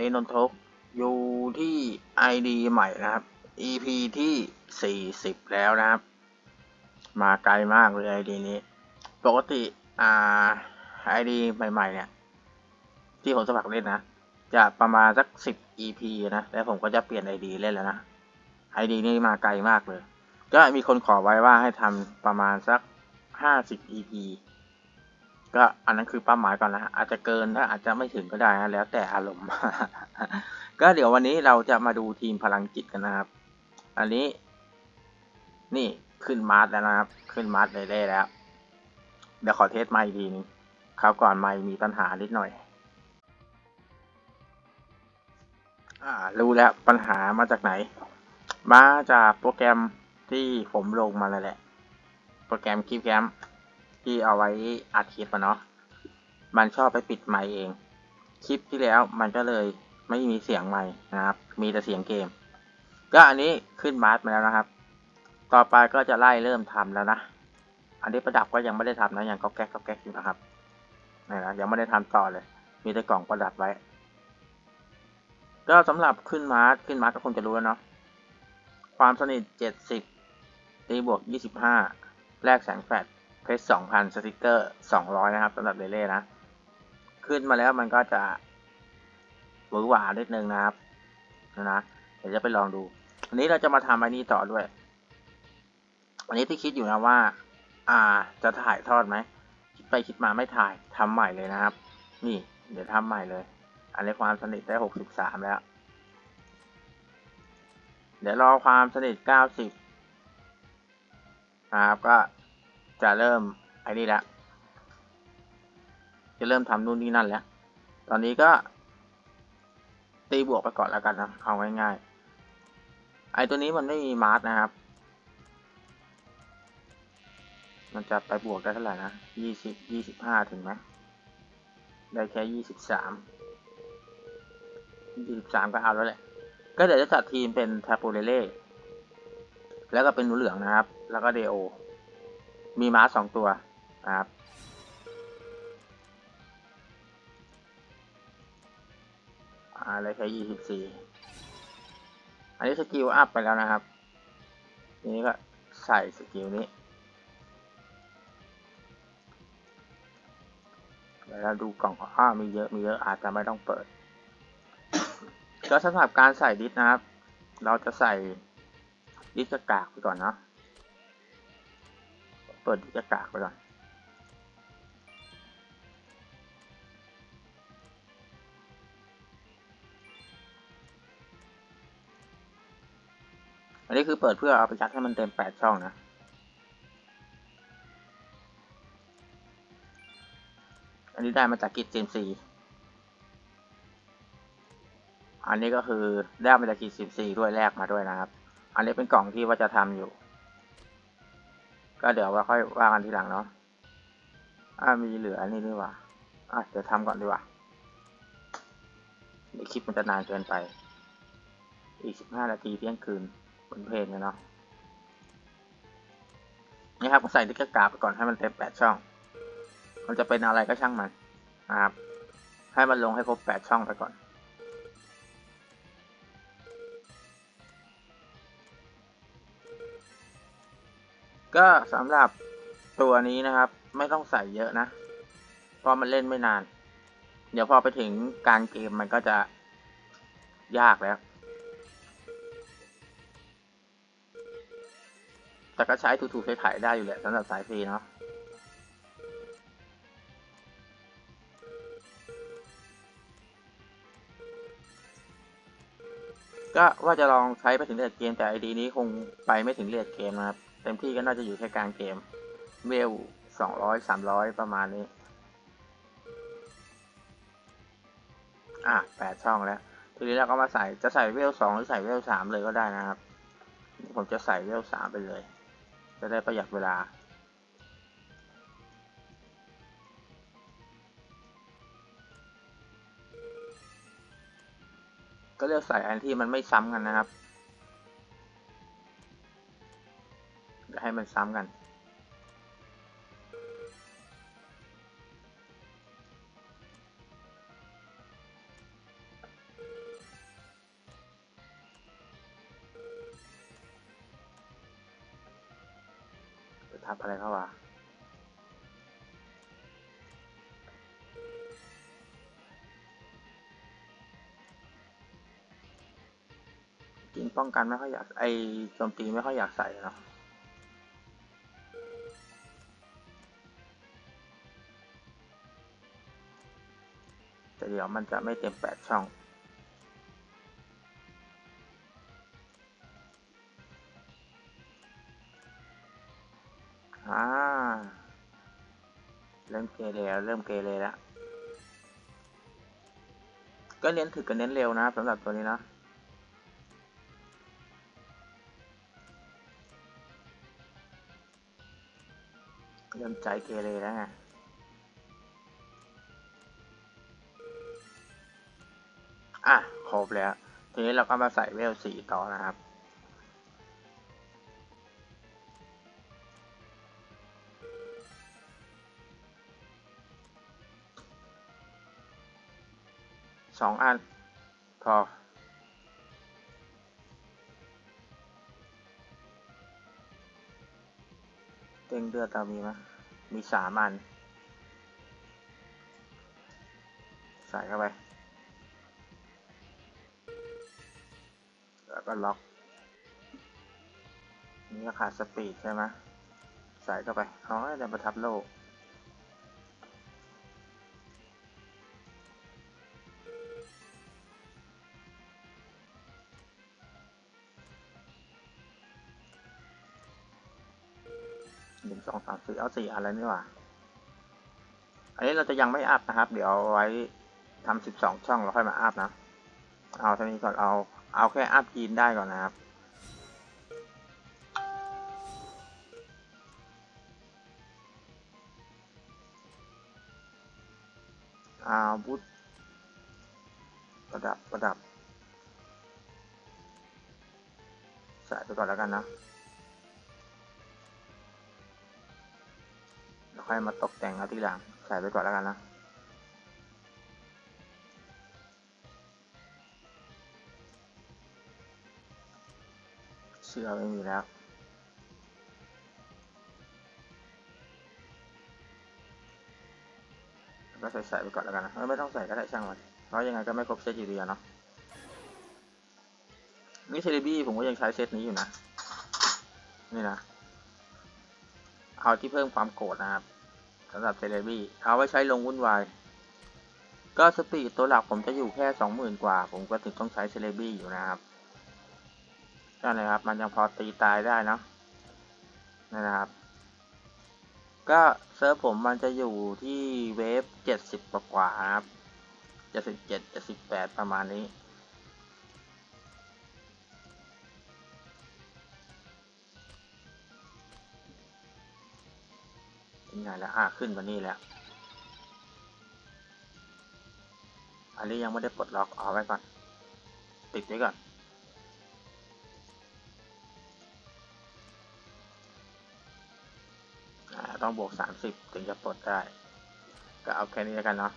นี้นนทกอยู่ที่ ID ใหม่นะครับ EP ที่ 40 แล้วนะครับ มาไกลมากเลย ID นี้ ปกติอ่า ID ใหม่ ๆ เนี่ย ที่ผมสมัครเล่นนะ จะประมาณสัก 10 EP นะ แล้วผมก็จะเปลี่ยน ID เล่นแล้วนะ ID นี้มาไกลมากเลย ก็มีคนขอไว้ว่าให้ทำประมาณสัก 50 EP ก็อันนั้นคือเป้าหมายก่อนนะอาจจะเกินถ้าอาจจะไม่ถึงก็ได้นะแล้วแต่อารมณ์ ก็เดี๋ยววันนี้เราจะมาดูทีมพลังจิตกันนะครับ อันนี้ นี่ขึ้นมาร์ทแล้วนะครับ ขึ้นมาร์ทเลยได้แล้ว เดี๋ยวขอเทสไมค์ดีนึงคราวก่อนไมค์มีปัญหานิดหน่อย อ่า รู้แล้วปัญหามาจากไหน มาจากโปรแกรมที่ผมลงมาแล้วแหละ โปรแกรมคลิปแคม ที่เอาไว้อัดคลิปอะเนาะมันชอบไปปิดไมค์เอง คลิปที่แล้วมันก็เลยไม่มีเสียงไมค์นะครับ มีแต่เสียงเกม ก็อันนี้ขึ้นมาร์ทมาแล้วนะครับ ต่อไปก็จะไล่เริ่มทำแล้วนะ อันนี้ประดับก็ยังไม่ได้ทำนะยังก็แก๊กก็แก๊กอยู่นะครับนี่นะยังไม่ได้ทำต่อเลย มีแต่กล่องประดับไว้ ก็สำหรับขึ้นมาร์ทขึ้นมาร์ทก็คงจะรู้แล้วเนาะ ความสนิทเจ็ดสิบตีบวกยี่สิบห้าแลกแสงแฟลช เพชรสองพันสติกเกอร์สองร้อยนะครับสำหรับเรเล่นะ ขึ้นมาแล้วมันก็จะหวือหวานิดนึงนะครับนะเดี๋ยวจะไปลองดู อันนี้เราจะมาทำอันนี้ต่อด้วย อันนี้ที่คิดอยู่นะว่า อ่าจะถ่ายทอดไหมคิดไปคิดมาไม่ถ่ายทำใหม่เลยนะครับ นี่ เดี๋ยวทำใหม่เลย อันนี้ความสนิทได้หกสิบสามแล้ว เดี๋ยวรอความสนิทเก้าสิบนะครับก็ จะเริ่มไอ้นี่แล้วจะเริ่มทำนู่นนี่นั่นแล้ว ตอนนี้ก็ ตีบวกไปก่อนแล้วกันนะเอาง่ายๆ ไอ้ตัวนี้มันไม่มีมาร์สนะครับ มันจะไปบวกได้เท่าไหร่นะยี่สิบยี่สิบห้าถึงไหมได้แค่ยี่สิบสามยี่สิบสามก็เอาแล้วแหละ ก็เดี๋ยวจะจัดทีมเป็นทาโปเลเล่ แล้วก็เป็นหนูเหลืองนะครับ แล้วก็เดโอ มีม้าสองตัวนะครับอะไรแค่ยี่สิบสี่อันนี้สกิลอัพไปแล้วนะครับ ทีนี้ก็ใส่สกิลนี้เดี๋ยวเราดูกล่องอ้ามีเยอะ มีเยอะ อาจจะไม่ต้องเปิด ก็สำหรับการใส่ดิสนะครับ เราจะใส่ดิสกากไปก่อนเนาะ เปิดดิสกากไปก่อนอันนี้คือเปิดเพื่อเอาไปยัดให้มันเต็มแปดช่องนะอันนี้ได้มาจากกิจเจมซีอันนี้ก็คือได้มาจากกิจเจมซีด้วยแลกมาด้วยนะครับ อันนี้เป็นกล่องที่ว่าจะทำอยู่ ก็เดี๋ยวว่าค่อยว่ากันทีหลังเนาะอ่ามีเหลืออันนี้ดีกว่าอะเดี๋ยวทำก่อนดีกว่าเดี๋ยวคลิปมันจะนานเกินไป อีกสิบห้านาทีเที่ยงคืนบนเพลงเนาะนี่ครับก็ใส่ดิกกาไปก่อนให้มันเต็มแปดช่อง มันจะเป็นอะไรก็ช่างมันนะครับให้มันลงให้ครบแปดช่องไปก่อน ก็สำหรับตัวนี้นะครับ ไม่ต้องใส่เยอะนะ เพราะมันเล่นไม่นาน เดี๋ยวพอไปถึงการเกมมันก็จะยากแล้ว แต่ก็ใช้ถูๆไถ่ได้อยู่แหละสำหรับสายฟรีเนาะก็ว่าจะลองใช้ไปถึงเลดเกมแต่ไอดีนี้คงไปไม่ถึงเลดเกมนะครับ เต็มที่ก็น่าจะอยู่แค่กลางเกม เวลสองร้อยสามร้อยประมาณนี้ อะแปดช่องแล้ว ทีนี้เราก็มาใส่จะใส่เวลสองหรือใส่เวลสามเลยก็ได้นะครับ ผมจะใส่เวลสามไปเลย จะได้ประหยัดเวลาก็เลือกใส่อันที่มันไม่ซ้ำกันนะครับ ให้มันซ้ำกัน ทับอะไรเข้าวะจริงป้องกันไม่ค่อยอยากไอโจมตีไม่ค่อยอยากใส่เนาะ มันจะไม่เต็มแปดช่อง อ่า เริ่มเกเรแล้วเริ่มเกเรแล้ว ก็เน้นถึกกับเน้นเร็วนะสำหรับตัวนี้นะเริ่มใจเกเรแล้ว ครบแล้ว ทีนี้เราก็มาใส่เวลสีต่อนะครับ สองอัน พอเต้งเลือดเรามีไหมมีสามอัน ใส่เข้าไป แล้วก็ล็อก นี่ก็ขาดสปีดใช่ไหมใส่เข้าไปอ๋อเดี๋ยวประทับโลกหนึ่งสองสามสี่เอาสี่อันแล้วนี่หว่าอันนี้เราจะยังไม่อัพนะครับ เดี๋ยวเอาไว้ทำสิบสองช่องเราค่อยมาอัพนะ เอาเท่านี้ก่อนเอา เอาแค่อัพยีนได้ก่อนนะครับ อาวุธ ประดับ ประดับ ใส่ไปก่อนแล้วกันนะแล้วค่อยมาตกแต่งเอาทีหลัง ใส่ไปก่อนแล้วกันนะ เสื้อไม่มีแล้วก็ใส่ใส่ไปก่อนแล้วกันนะไม่ต้องใส่ก็ได้ช่างมันเพราะยังไงก็ไม่ครบเซตอยู่ดีอะเนาะนี่เซเลบี้ผมก็ยังใช้เซตนี้อยู่นะ นี่นะ เอาที่เพิ่มความโกรธนะครับสำหรับเซเลบี้เอาไว้ใช้ลงวุ่นวาย ก็สปีดตัวหลักผมจะอยู่แค่สองหมื่นกว่า ผมก็ถึงต้องใช้เซเลบี้อยู่นะครับ นั่นเลยครับ มันยังพอตีตายได้นะนะครับ ก็เซิร์ฟผมมันจะอยู่ที่เวฟเจ็ดสิบกว่าครับเจ็ดสิบเจ็ดเจ็ดสิบแปดประมาณนี้เป็นไงแล้วอะขึ้นมานี่แล้ว อันนี้ยังไม่ได้ปลดล็อกเอาไว้ก่อน ติดไว้ก่อน ต้องบวกสามสิบถึงจะปลดได้ ก็เอาแค่นี้แล้วกันเนาะ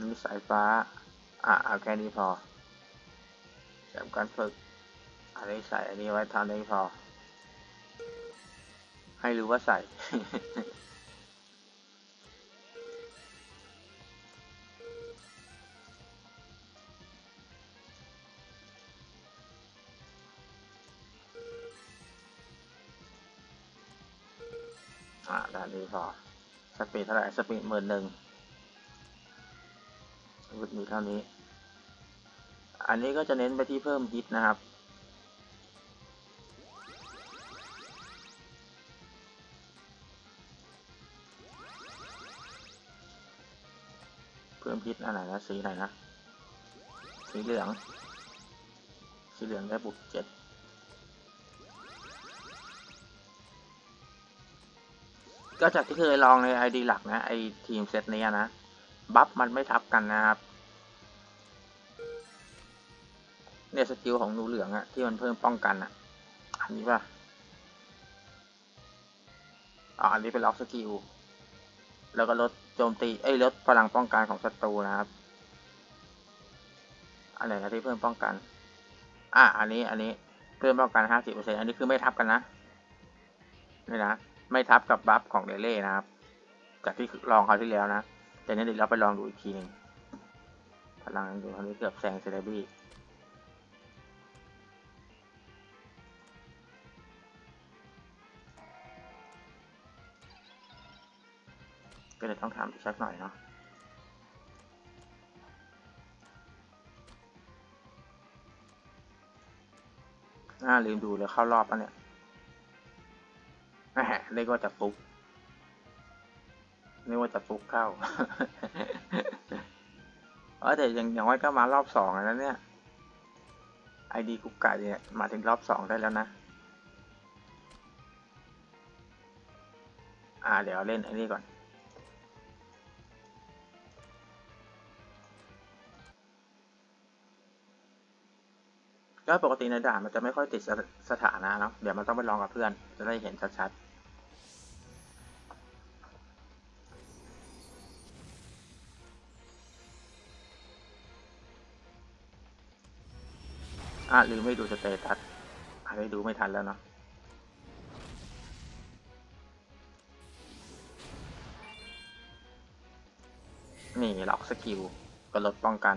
นี่สายฟ้า อะเอาแค่นี้พอเสริมการฝึกอันนี้ใส่อันนี้ไว้ท่านี้พอ ให้รู้ว่าใส่ สปีดเท่าไหร่สปีดหมื่นหนึ่งวุธมีเท่านี้ อันนี้ก็จะเน้นไปที่เพิ่มฮิตนะครับ เพิ่มฮิตอันไหนนะสีไหนนะ สีเหลือง สีเหลืองได้บุกเจ็ด ก็จากที่เคยลองในไอดีหลักนะไอทีมเซตนี้นะ บัฟมันไม่ทับกันนะครับ เนี่ยสกิลของหนูเหลืองอะที่มันเพิ่มป้องกันอะอันนี้ป่ะอ๋ออันนี้เป็นล็อกสกิลแล้วก็ลดโจมตีเอ้ยลดพลังป้องกันของศัตรูนะครับ อันไหนนะที่เพิ่มป้องกัน อะอันนี้อันนี้เพิ่มป้องกันห้าสิบเปอร์เซ็นอันนี้คือไม่ทับกันนะนี่นะ ไม่ทับกับบัฟของเดเล่นะครับ จากที่ลองคราวที่แล้วนะแต่นี้เดี๋ยวเราไปลองดูอีกทีหนึ่งพลังดูคราวนี้เกือบแซงเซเลบี้ก็เลยต้องทำอีกสักหน่อยเนาะน่าลืมดูเลยเข้ารอบปะเนี่ย แหมเรียกว่าจะฟุกเรียกว่าจะปุ๊กเข้าเออแต่ยังยังไว้ก็มารอบสองแล้วเนี่ยไอดีกุกไก่เนี่ยมาถึงรอบสองได้แล้วนะ อ่าเดี๋ยวเล่นไอ้นี่ก่อน ก็ปกติในด่านมันจะไม่ค่อยติดสถานะเนาะเดี๋ยวมันต้องไปลองกับเพื่อน จะได้เห็นชัดๆอะลืมไม่ดูสเตตัสอะได้ดูไม่ทันแล้วเนาะนี่ล็อกสกิลกระลดป้องกัน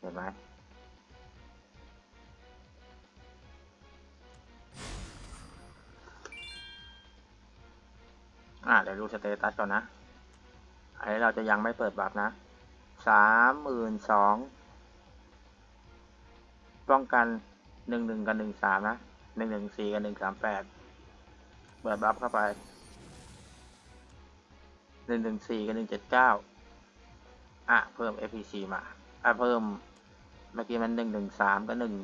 เห็นไหม อ่าเดี๋ยวดูสเตตัสก่อนนะอันนี้เราจะยังไม่เปิดบัฟนะสามหมื่นสองป้องกันหนึ่งหนึ่งกับหนึ่งสามนะหนึ่งหนึ่งสี่กับหนึ่งสามแปดเปิดบัฟเข้าไปหนึ่งหนึ่งสี่กับหนึ่งเจ็ดเก้าอะ เพิ่ม FPC มา อะ เพิ่ม เมื่อกี้มันหนึ่งหนึ่งสามกับหนึ่ง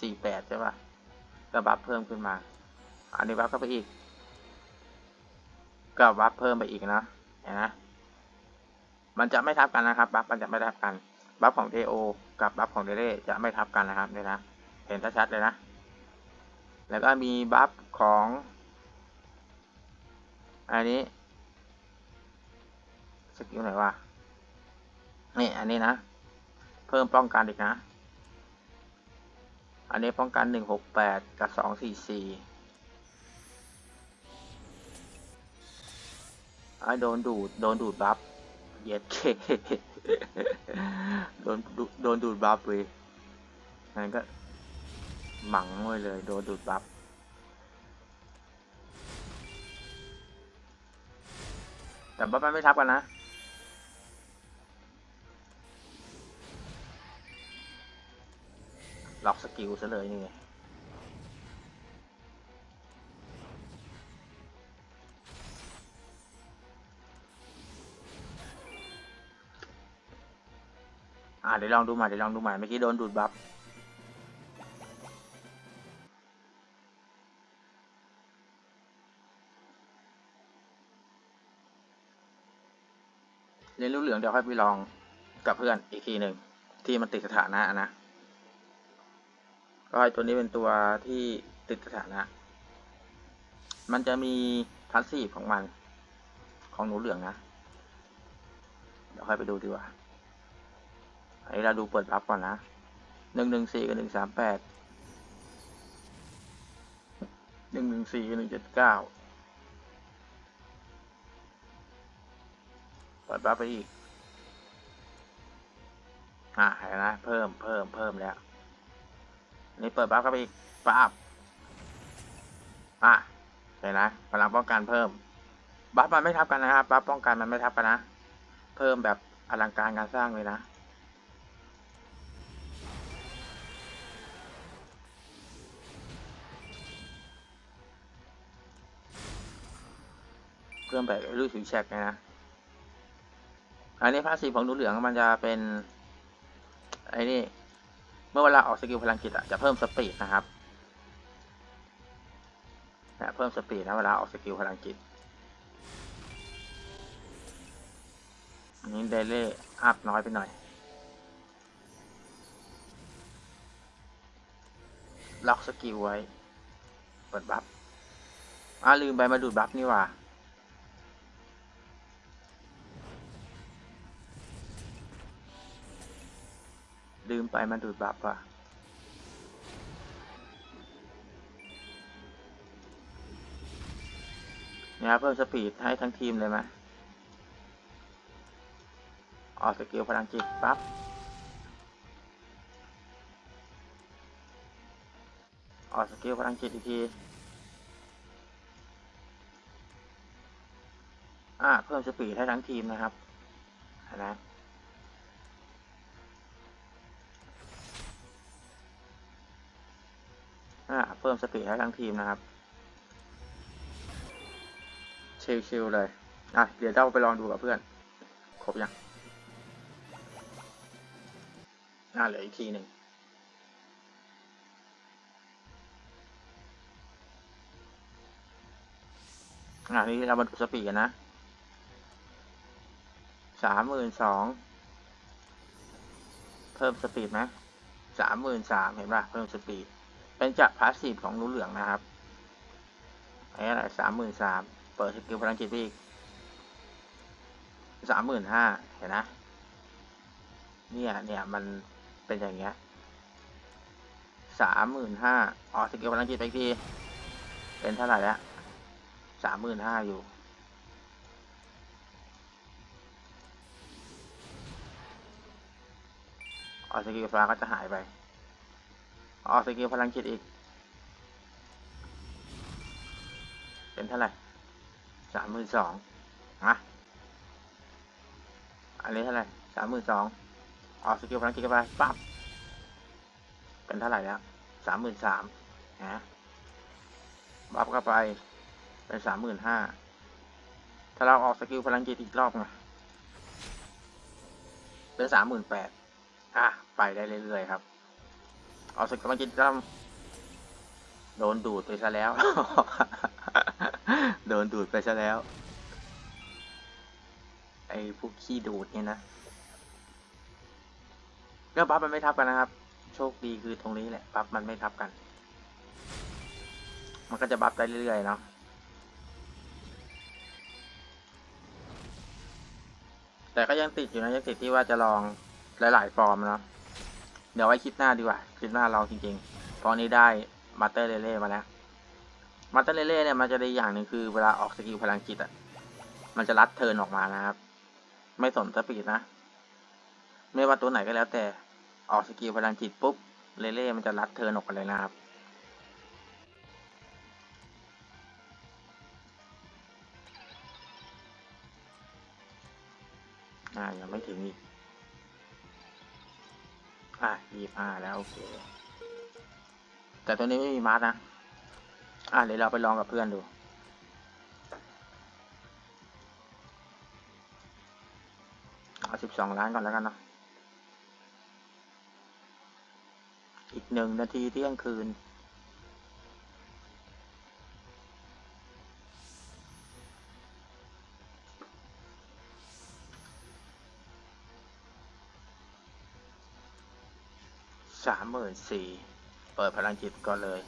สี่แปดใช่ปะก็บัฟเพิ่มขึ้นมา อันนี้บัฟเข้าไปอีก ก็บัฟเพิ่มไปอีกนะเห็นไหมมันจะไม่ทับกันนะครับบัฟมันจะไม่ทับกันบัฟของเทโอกับบัฟของเดเล่จะไม่ทับกันนะครับเนี่ยนะเห็นชัดๆเลยนะ แล้วก็มีบัฟของอันนี้สกิลไหนวะนี่อันนี้นะ เพิ่มป้องกันอีกนะ อันนี้ป้องกันหนึ่งหกแปดกับส ไอ้โดนดูด โดนดูดบัฟเย็ดเคโดนดูโดนดูดบัฟเลยงั้นก็หมังไว้เลย โดนดูดบัฟแต่บัฟมันไม่ทับกันนะล็อกสกิลซะเลยนี่ อ่าเดี๋ยวลองดูใหม่เดี๋ยวลองดูใหม่เมื่อกี้โดนดูดบัฟเรียนรู้เหลืองเดี๋ยวค่อยไปลองกับเพื่อนอีกทีหนึ่งที่มันติดสถานะนะ ก็ไอตัวนี้เป็นตัวที่ติดสถานะ มันจะมีพัสซีฟของมันของหนูเหลืองนะ เดี๋ยวค่อยไปดูดีกว่า อันนี้เราดูเปิดรับก่อนนะหนึ่งหนึ่งสี่กับหนึ่งสามแปดหนึ่งหนึ่งสี่กับหนึ่งเจ็ดเก้าเปิดบัฟไปอีก อะเห็นนะ เพิ่มเพิ่มเพิ่มแล้วนี่เปิดบัฟเข้าไปอีกปั๊บอะเห็นนะพลังป้องกันเพิ่ม บัฟมันไม่ทับกันนะครับ บัฟป้องกันมันไม่ทับกันนะ เพิ่มแบบอลังการงานสร้างเลยนะ เพิ่มแบบรูปสิวแฉกนะ อันนี้พาสซีฟของหนูเหลืองมันจะเป็นไอ้นี่ เมื่อเวลาออกสกิลพลังจิตอะจะเพิ่มสปีดนะครับนะเพิ่มสปีดนะเวลาออกสกิลพลังจิตอันนี้เดเล่อัพน้อยไปหน่อย ล็อกสกิลไว้ เปิดบัฟอ่าลืมไปมาดูดบัฟนี่ว่า ลืมไปมันดูดบัฟว่ะเนี่ยเพิ่มสปีดให้ทั้งทีมเลยไหมออกสกิลพลังจิตปั๊บออกสกิลพลังจิตอีกที อ่าเพิ่มสปีดให้ทั้งทีมนะครับนไอ่าเพิ่มสปีดให้ทั้งทีมนะครับ ชิลๆเลย อะ เดี๋ยวเราไปลองดูกับเพื่อน ครบยังอ่าเหลืออีกทีหนึ่งอ่านี่เรามาดูสปีดกันนะสามหมื่นสองเพิ่มสปีดไหมสามหมื่นสามเห็นป่ะ เพิ่มสปีด เป็นจากพาสซีฟของรูเหลืองนะครับไอ้อะไรสามหมื่นสามเปิดสกิลพลังจิตอีกสามหมื่นห้าเห็นนะ เนี่ยเนี่ยมันเป็นอย่างเงี้ยสามหมื่นห้าออสกิลพลังจิตไปอีกทีเป็นเท่าไหร่แล้วสามหมื่นห้าอยู่ ออสกิลฟ้าก็จะหายไป ออกสกิลพลังจิตอีก เป็นเท่าไหร่สามหมื่นสองอะอันนี้เท่าไหร่สามหมื่นสองออกสกิลพลังจิตเข้าไปปั๊บเป็นเท่าไหร่แล้วสามหมื่นสามนะบัฟเข้าไปเป็นสามหมื่นห้าถ้าเราออกสกิลพลังจิตอีกรอบไงเป็นสามหมื่นแปดอะ ไปได้เรื่อยๆครับ ออกสกิลพลังจิตรอบโดนดูดไปซะแล้ว โดนดูดไปซะแล้ว ไอ้พวกขี้ดูดเนี่ยนะก็บัฟมันไม่ทับกันนะครับ โชคดีคือตรงนี้แหละบัฟมันไม่ทับกัน มันก็จะบัฟได้เรื่อยๆเนาะแต่ก็ยังติดอยู่นะยังติดที่ว่าจะลองหลายๆฟอร์มเนาะ เดี๋ยวไว้คลิปหน้าดีกว่า คลิปหน้าลองจริงๆเพราะนี้ได้มาเตอร์เล่มาแล้ว มาเตอร์เล่เนี่ยมันจะได้อย่างหนึ่งคือเวลาออกสกิลพลังจิตอะ มันจะรัดเทินออกมานะครับ ไม่สนสปีดนะ ไม่ว่าตัวไหนก็แล้วแต่ ออกสกิลพลังจิตปุ๊บ เล่เล่มันจะรัดเทินออกไปเลยนะครับอ่ายังไม่ถึงอีก อะยี่ห้าแล้วโอเค แต่ตัวนี้ไม่มีมาร์นะ อะเดี๋ยวเราไปลองกับเพื่อนดู เอาสิบสองล้านก่อนแล้วกันเนาะอีกหนึ่งนาทีเที่ยงคืน สามหมื่นสี่เปิดพลังจิตก่อนเลย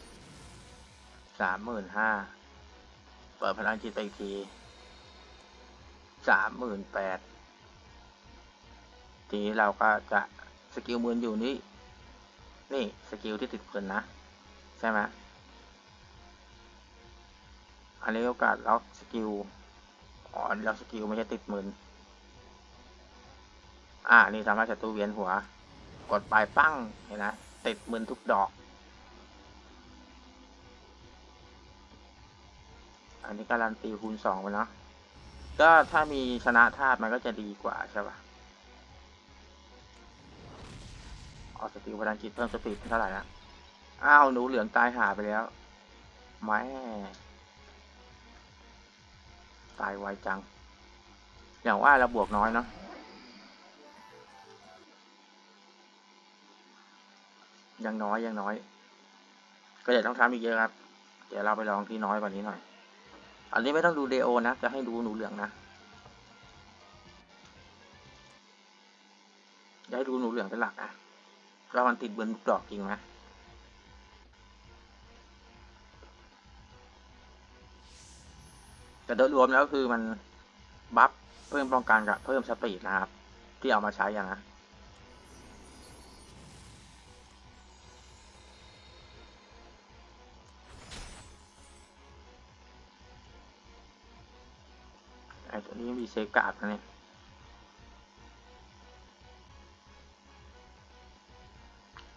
สามหมื่นห้าเปิดพลังจิตไปอีกทีสามหมื่นแปดทีเราก็จะสกิลมืนอยู่นี่นี่สกิลที่ติดปืนนะ ใช่ไหมอันนี้โอกาสล็อกสกิลอ๋อนล็อกสกิลไม่ใช่ติดมืนอ่านี่ทำให้ศัตรูเวียนหัว กดไปปั้งเห็นนะติดมืนทุกดอก อันนี้การันตีคูณสองไปเนาะก็ถ้ามีชนะธาตุมันก็จะดีกว่าใช่ปะออกสติพลังจิตเพิ่มสปีดเท่าไหร่ละอ้าวหนูเหลืองตายหาไปแล้วแม่ตายไวจัง อย่างว่าเราบวกน้อยเนาะ ยังน้อยยังน้อย ก็จะต้องทำอีกเยอะครับ เดี๋ยวเราไปลองที่น้อยกว่านี้หน่อย อันนี้ไม่ต้องดูเดโอนะ จะให้ดูหนูเหลืองนะจะให้ดูหนูเหลืองเป็นหลักนะว่ามันติดเบิร์นดอกจริงไหมแต่โดยรวมแล้วคือมันบัฟเพิ่มป้องกันกับเพิ่มสปีดนะครับ ที่เอามาใช้อย่างนะ เซฟการ์ดนะเนี่ย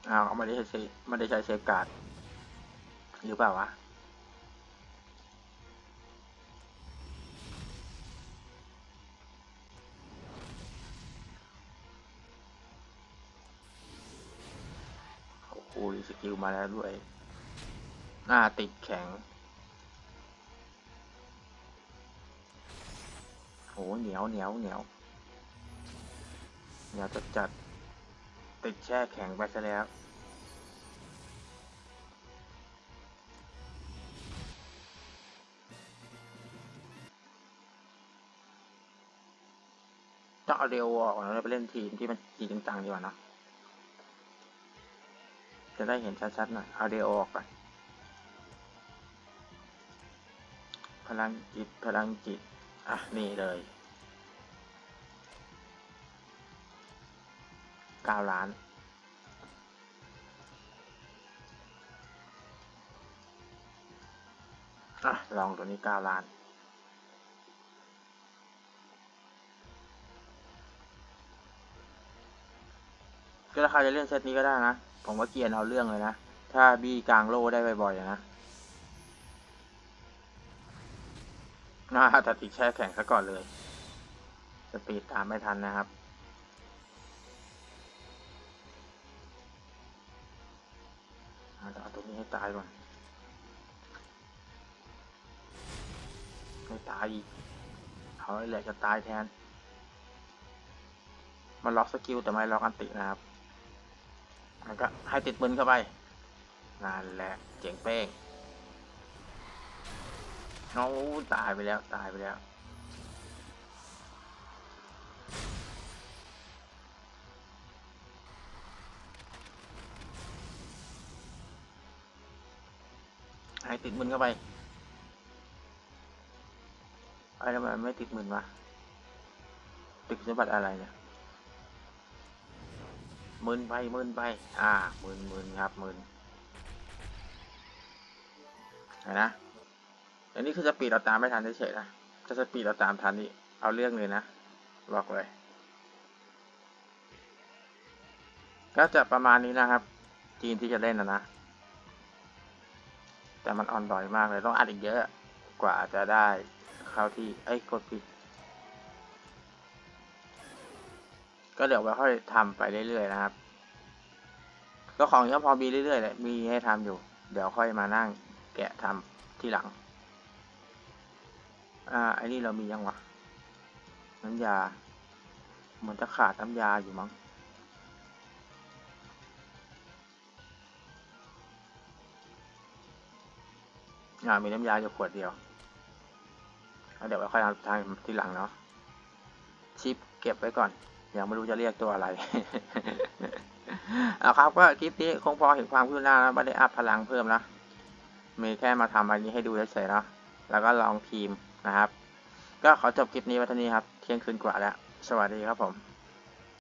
อ้าวไม่ได้ใช้เซไม่ได้ใช้เซฟการ์ดหรือเปล่าวะโอ้โหสกิลมาแล้วด้วย หน้าติดแข็ง เหนียวเหนียวเหนียวเหนียวจัดจัดติดแช่แข็งไปซะแล้วต้องเอาเร็วออกแล้วไปเล่นทีมที่มันจริงจังๆดีกว่านะจะได้เห็นชัดๆหน่อย เอาเร็วออกก่อนพลังจิต พลังจิต อะ นี่เลยเก้าล้าน อะ ลองตัวนี้เก้าล้านก็ถ้าครจะเล่นเซตนี้ก็ได้นะ ผมว่าเกียร์เอาเรื่องเลยนะ ถ้าบี้กลางโล่ได้บ่อยๆนะ น่าจะติดแช่แข็งซะก่อนเลย สปีดตามไม่ทันนะครับ เอาตัวนี้ให้ตายก่อน ไม่ตายอีกเอาเลยแหละจะตายแทน มันล็อกสกิลแต่ไม่ล็อกอันตินะครับ มันก็ให้ติดมือเข้าไปนั่นแหละเจ๋งเป้ง โอ้ตายไปแล้วตายไปแล้วให้ติดมือเข้าไปอะไรทำไมไม่ติดมือวะติดสมบัติอะไรเนี่ยมึนไปมึนไป อ่ามึนมึนครับมึนเห็นนะ อันนี้คือสปีดเราตามไม่ทันเฉยๆนะถ้าสปีดเราตามทันนี่เอาเรื่องเลยนะบอกเลย ก็จะประมาณนี้นะครับทีมที่จะเล่นนะนะ แต่มันอ่อนดอยมากเลยต้องอัดอีกเยอะกว่าจะได้เข้าที่เอ้กดผิดก็เดี๋ยวไว้ค่อยทำไปเรื่อยๆนะครับ ก็ของก็พอมีเรื่อยๆแหละมีให้ทำอยู่ เดี๋ยวค่อยมานั่งแกะทำที่หลัง อ่าไอ้นี่เรามียังวะ น้ำยา เหมือนจะขาดน้ำยาอยู่มั้ง อ่า มีน้ำยาอยู่ขวดเดียว เดี๋ยวไว้ค่อยทำทำที่หลังเนาะ ชิปเก็บไว้ก่อน ยังไม่รู้จะเรียกตัวอะไรเอาครับก็คลิปนี้คงพอเห็นความคืบหน้าแล้วไม่ได้อัพพลังเพิ่มนะ มีแค่มาทำอันนี้ให้ดูเฉยๆนะแล้วก็ลองทีม นะครับ ก็ขอจบคลิปนี้ไว้เท่านี้ครับ เที่ยงคืนกว่าแล้ว สวัสดีครับผม